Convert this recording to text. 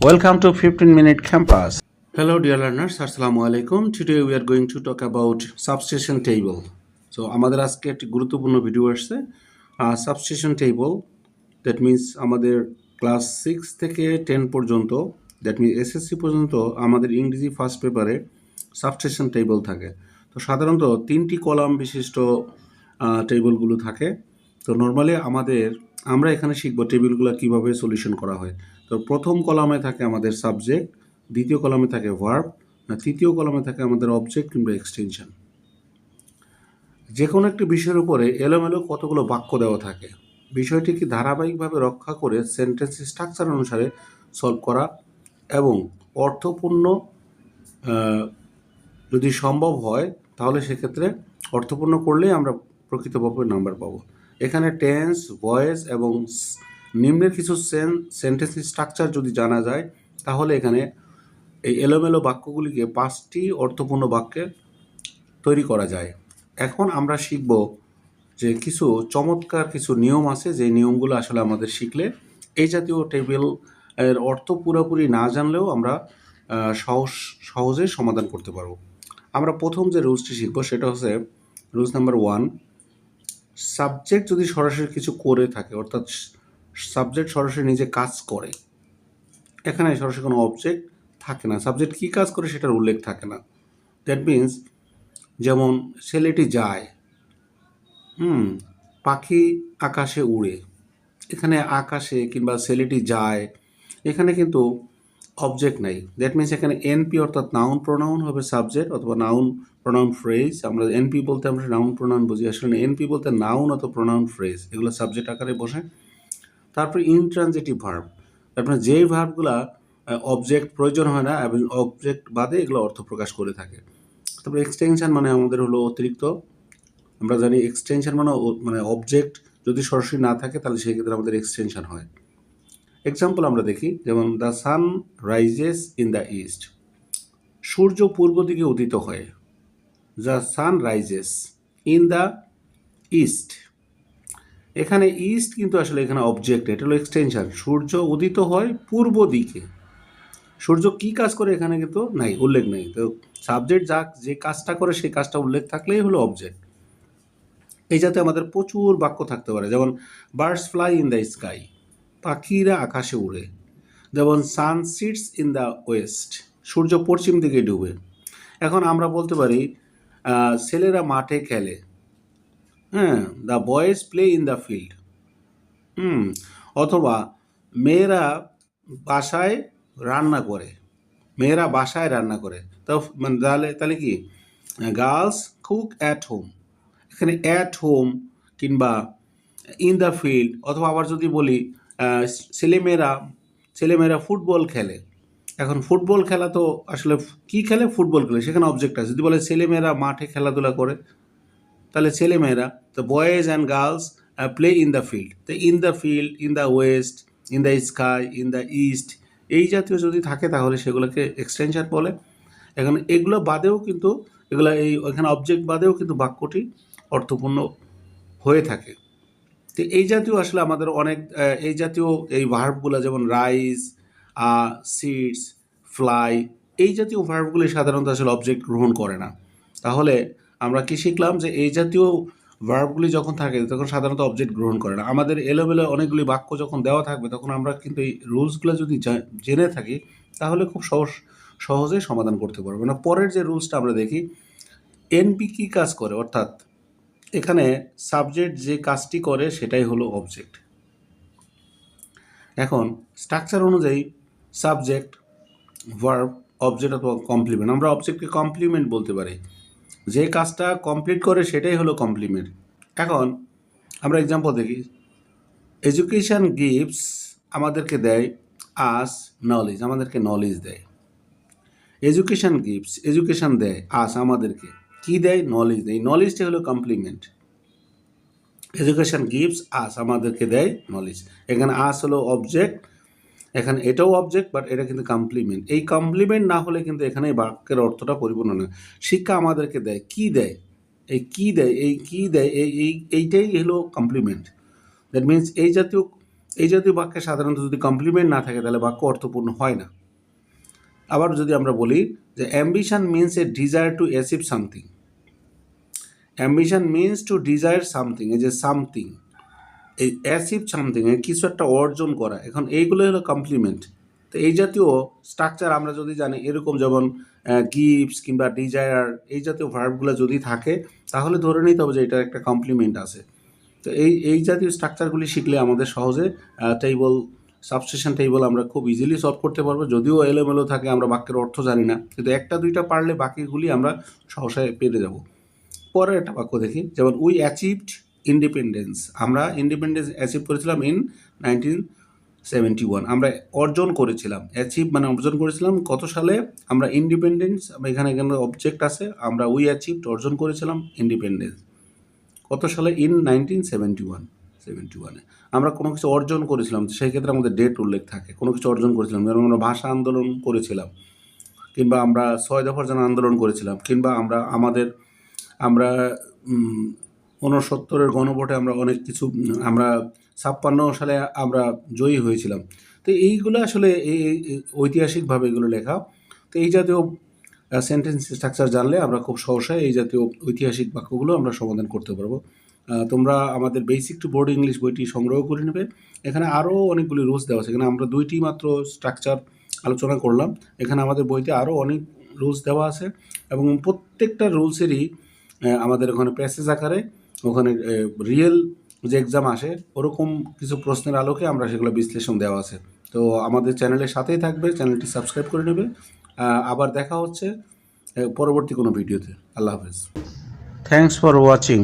Welcome to 15 Minute Campus. Hello, dear learners. Assalamu alaikum. Today we are going to talk about substation table. So, আমাদের আজকে একটি গুরুত্বপূর্ণ video আসছে substation table that means আমাদের class six থেকে ten পর্যন্ত that means SSC পর্যন্ত আমাদের ইংরেজি ফার্স্ট পেপারে সাবস্টেশন টেবল থাকে তো সাধারণত তিনটি কলাম বিশিষ্ট টেবলগুলো থাকে তো নর্মালি আমাদের আমরা এখানে শিখব টেবিলগুলো কীভাবে সলিউশন করা হয় তো প্রথম কলামে থাকে আমাদের সাবজেক্ট দ্বিতীয় কলামে থাকে ভার্ব তৃতীয় কলামে থাকে আমাদের অবজেক্ট কিংবা এক্সটেনশন যে কোনো একটি বিষয়ের উপরে এলোমেলো কতগুলো বাক্য দেওয়া থাকে। বিষয়টিকে ধারাবাহিকভাবে রক্ষা করে সেন্টেন্স স্ট্রাকচার অনুসারে সলভ করা এবং অর্থপূর্ণ যদি সম্ভব হয়, তাহলে সেক্ষেত্রে অর্থপূর্ণ করলেই আমরা প্রকৃতপক্ষে নাম্বার পাবো। এখানে টেন্স ভয়েস এবং নিম্নের কিছু সেন সেন্টেন্স স্ট্রাকচার যদি জানা যায়, তাহলে এখানে এই এলোমেলো বাক্যগুলিকে পাঁচটি অর্থপূর্ণ বাক্যে তৈরি করা যায়। এখন আমরা শিখব যে কিছু চমৎকার কিছু নিয়ম আছে যে নিয়মগুলো আসলে আমাদের শিখলে এই জাতীয় টেবিলের অর্থ পুরোপুরি না জানলেও আমরা সহজ, সহজে সমাধান করতে পারব। আমরা প্রথম যে রুলসটি শিখব, সেটা হচ্ছে রুলস নাম্বার ওয়ান সাবজেক্ট যদি সরাসরি কিছু করে থাকে, অর্থাৎ সাবজেক্ট সরাসরি নিজে কাজ করে। এখানে সরাসরি কোনো অবজেক্ট থাকে না। সাবজেক্ট কী কাজ করে সেটার উল্লেখ থাকে না। দ্যাট মিন্স যেমন ছেলেটি যায়, হুম, পাখি আকাশে উড়ে। এখানে আকাশে কিংবা ছেলেটি যায়, এখানে কিন্তু অবজেক্ট নাই। দ্যাট মিন্স এখানে এনপি অর্থাৎ নাউন প্রোনাউন হবে সাবজেক্ট অথবা নাউন প্রোনাউন ফ্রেজ আমরা এনপি বলতে আমরা নাউন প্রোনাউন বুঝি। আসলে এনপি বলতে নাউন অথবা প্রোনাউন ফ্রেজ এগুলো সাবজেক্ট আকারে বসে। তারপরে ইনট্রানজিটিভ ভার্ব তারপরে যেই ভার্বগুলা অবজেক্ট প্রয়োজন হয় না এবং অবজেক্ট বাদে এগুলো অর্থ প্রকাশ করে থাকে। তারপরে এক্সটেনশন মানে আমাদের হলো অতিরিক্ত। আমরা জানি এক্সটেনশন মানে মানে অবজেক্ট যদি সরাসরি না থাকে, তাহলে সেই ক্ষেত্রে আমাদের এক্সটেনশন হয়। এক্সাম্পল আমরা দেখি, যেমন the sun rises in the east সূর্য পূর্ব দিকে উদিত হয়। The sun rises in the east এখানে ইস্ট কিন্তু আসলে এখানে অবজেক্ট এটা হলো এক্সটেনশন সূর্য উদিত হয় পূর্ব দিকে। সূর্য কি কাজ করে এখানে কিন্তু নাই, উল্লেখ নেই। তো সাবজেক্ট যা, যে কাজটা করে সেই কাজটা উল্লেখ থাকলেই হলো অবজেক্ট এই যাতে আমাদের প্রচুর বাক্য থাকতে পারে। যেমন birds fly in the sky পাখিরা আকাশে উড়ে। যেমন sun sets in the west সূর্য পশ্চিম দিকে ডুবে। এখন আমরা বলতে পারি ছেলেরা মাঠে খেলে। হ্যাঁ the boys play in the field hmm, অথবা মেয়েরা বাসায় রান্না করে, মেয়েরা বাসায় রান্না করে। তো মানে তাহলে তাহলে কি? গার্লস কুক অ্যাট হোম এখানে অ্যাট হোম কিংবা ইন দ্য ফিল্ড অথবা আবার যদি বলি ছেলেমেয়েরা ছেলেমেয়েরা ফুটবল খেলে। এখন ফুটবল খেলা তো আসলে কি খেলে? ফুটবল খেলে। সেখানে অবজেক্ট আছে। যদি বলে ছেলেমেয়েরা মাঠে খেলাধুলা করে তাহলে ছেলেমেয়েরা তো boys and girls play in the field তো in the field in the west in the sky in the east এই জাতীয় যদি থাকে তাহলে সেগুলোকে এক্সটেনশন বলে। এখন এগুলো বাদেও কিন্তু, এগুলো এই, এখানে অবজেক্ট বাদেও কিন্তু বাক্যটি অর্থপূর্ণ হয়ে থাকে। তো এই জাতীয় আসলে আমাদের অনেক এই জাতীয় এই ভার্বগুলো যেমন রাইজ সিডস ফ্লাই এই জাতীয় ভার্বগুলি সাধারণত আসলে অবজেক্ট গ্রহণ করে না। তাহলে আমরা কি শিখলাম যে এই জাতীয় ভার্বগুলি যখন থাকে, তখন সাধারণত অবজেক্ট গ্রহণ করে না। আমাদের এলোমেলো অনেকগুলি বাক্য যখন দেওয়া থাকবে, তখন আমরা কিন্তু এই রুলসগুলো যদি জেনে থাকি, তাহলে খুব সহজ সহজে সমাধান করতে পারব। না পরের যে রুলসটা আমরা দেখি এনপি কী কাজ করে? অর্থাৎ এখানে সাবজেক্ট যে কাজটি করে, সেটাই হলো অবজেক্ট এখন স্ট্রাকচার অনুযায়ী সাবজেক্ট ভার্ব অবজেক্ট অথবা কমপ্লিমেন্ট আমরা অবজেক্টকে কমপ্লিমেন্ট বলতে পারি। যে কাজটা কমপ্লিট করে সেটাই হলো কমপ্লিমেন্ট এখন আমরা এক্সাম্পল দেখি। এডুকেশান গিফটস আমাদেরকে দেয় আস নলেজ আমাদেরকে নলেজ দেয়। এডুকেশান গিফটস এডুকেশান দেয় আস আমাদেরকে। কি দেয়? নলেজ দেয়। নলেজটা হলো কমপ্লিমেন্ট এডুকেশান গিফটস আস আমাদেরকে দেয় নলেজ এখানে আস হলো অবজেক্ট এখানে এটাও অবজেক্ট বাট এটা কিন্তু কমপ্লিমেন্ট এই কমপ্লিমেন্ট না হলে কিন্তু এখানে বাক্যের অর্থটা পরিপূর্ণ না শিক্ষা আমাদেরকে দেয়, কি দেয়? এই কি দেয়? এই কি দেয়? এই এই, এইটাই হলো কমপ্লিমেন্ট দ্যাট মিন্স এই জাতীয় এই জাতীয় বাক্যে সাধারণত যদি কমপ্লিমেন্ট না থাকে, তাহলে বাক্য অর্থপূর্ণ হয় না। আবার যদি আমরা বলি যে ambition means a desire to achieve something ambition means to desire something এই যে সামথিং এই অ্যাচিভ সামথিং কিছু একটা অর্জন করা, এখন এইগুলো হলো কমপ্লিমেন্ট তো এই জাতীয় স্ট্রাকচার আমরা যদি জানি, এরকম যেমন গিফটস কিংবা ডিজায়ার এই জাতীয় ভার্বগুলো যদি থাকে, তাহলে ধরে নিতে হবে যে এটার একটা কমপ্লিমেন্ট আছে। তো এই এই জাতীয় স্ট্রাকচারগুলি শিখলে আমাদের সহজে টেবল সাবস্টেশন টেবল আমরা খুব ইজিলি সলভ করতে পারব। যদিও এলোমেলো থাকে, আমরা বাক্যের অর্থ জানি না। কিন্তু একটা, দুইটা পারলে বাকিগুলি আমরা সহসায় পেরে যাব। পরের একটা বাক্য দেখি, যেমন উই অ্যাচিভড ইন্ডিপেন্ডেন্স আমরা ইন্ডিপেন্ডেন্স অ্যাচিভ করেছিলাম ইন নাইনটিন সেভেন্টি ওয়ান আমরা অর্জন করেছিলাম। অ্যাচিভ মানে অর্জন করেছিলাম। কত সালে? আমরা ইন্ডিপেন্ডেন্স এখানে এখানে অবজেক্ট আছে। আমরা উই অ্যাচিভড অর্জন করেছিলাম ইন্ডিপেন্ডেন্স কত সালে? In nineteen seventy one seventy ওয়ানে আমরা কোনো কিছু অর্জন করেছিলাম। সেই ক্ষেত্রে আমাদের ডেট উল্লেখ থাকে। কোনো কিছু অর্জন করেছিলাম। যেমন আমরা ভাষা আন্দোলন করেছিলাম। কিংবা আমরা ছয় দফার জন্য আন্দোলন করেছিলাম। কিংবা আমরা আমাদের, আমরা ঊনসত্তরের গণভোটে আমরা অনেক কিছু, আমরা ছাপ্পান্ন সালে আমরা জয়ী হয়েছিলাম। তো এইগুলো আসলে এই ঐতিহাসিকভাবে এগুলো লেখা। তো এই জাতীয় সেন্টেন্স স্ট্রাকচার জানলে আমরা খুব সহসায় এই জাতীয় ঐতিহাসিক বাক্যগুলো আমরা সমাধান করতে পারব। তোমরা আমাদের বেসিক টু বোর্ড ইংলিশ বইটি সংগ্রহ করে নেবে। এখানে আরও অনেকগুলি রুলস দেওয়া আছে। এখানে আমরা দুইটি মাত্র স্ট্রাকচার আলোচনা করলাম। এখানে আমাদের বইতে আরও অনেক রুলস দেওয়া আছে এবং প্রত্যেকটা রুলসেরই আমাদের ওখানে প্যাসেজ আকারে ওখানে রিয়েল যে এক্সাম আসে, ওরকম কিছু প্রশ্নের আলোকে আমরা সেগুলো বিশ্লেষণ দেওয়া আছে। তো আমাদের চ্যানেলের সাথেই থাকবে, চ্যানেলটি সাবস্ক্রাইব করে নেবে। আবার দেখা হচ্ছে পরবর্তী কোনো ভিডিওতে। আল্লাহ হাফেজ। Thanks for watching